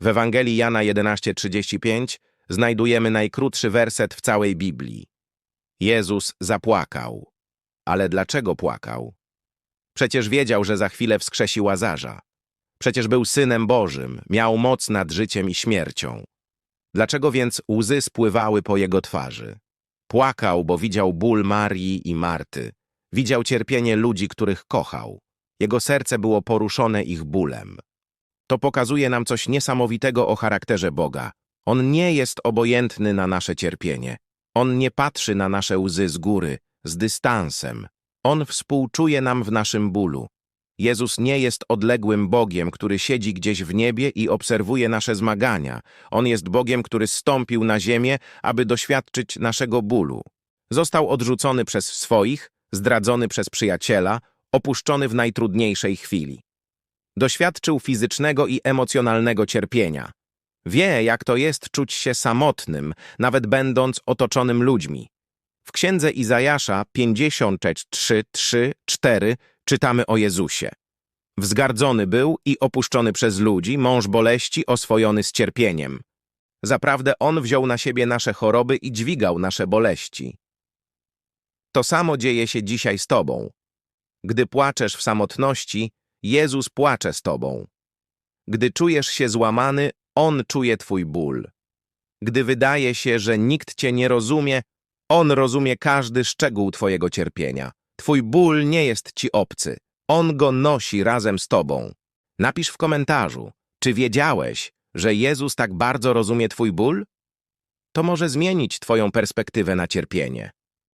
W Ewangelii Jana 11:35 znajdujemy najkrótszy werset w całej Biblii. Jezus zapłakał. Ale dlaczego płakał? Przecież wiedział, że za chwilę wskrzesi Łazarza. Przecież był Synem Bożym, miał moc nad życiem i śmiercią. Dlaczego więc łzy spływały po jego twarzy? Płakał, bo widział ból Marii i Marty. Widział cierpienie ludzi, których kochał. Jego serce było poruszone ich bólem. To pokazuje nam coś niesamowitego o charakterze Boga. On nie jest obojętny na nasze cierpienie. On nie patrzy na nasze łzy z góry, z dystansem. On współczuje nam w naszym bólu. Jezus nie jest odległym Bogiem, który siedzi gdzieś w niebie i obserwuje nasze zmagania. On jest Bogiem, który stąpił na ziemię, aby doświadczyć naszego bólu. Został odrzucony przez swoich, zdradzony przez przyjaciela, opuszczony w najtrudniejszej chwili. Doświadczył fizycznego i emocjonalnego cierpienia. Wie, jak to jest czuć się samotnym, nawet będąc otoczonym ludźmi. W księdze Izajasza 53, 3, 4 czytamy o Jezusie. Wzgardzony był i opuszczony przez ludzi, mąż boleści oswojony z cierpieniem. Zaprawdę On wziął na siebie nasze choroby i dźwigał nasze boleści. To samo dzieje się dzisiaj z Tobą. Gdy płaczesz w samotności, Jezus płacze z Tobą. Gdy czujesz się złamany, On czuje Twój ból. Gdy wydaje się, że nikt Cię nie rozumie, On rozumie każdy szczegół Twojego cierpienia. Twój ból nie jest Ci obcy. On go nosi razem z Tobą. Napisz w komentarzu, czy wiedziałeś, że Jezus tak bardzo rozumie Twój ból? To może zmienić Twoją perspektywę na cierpienie.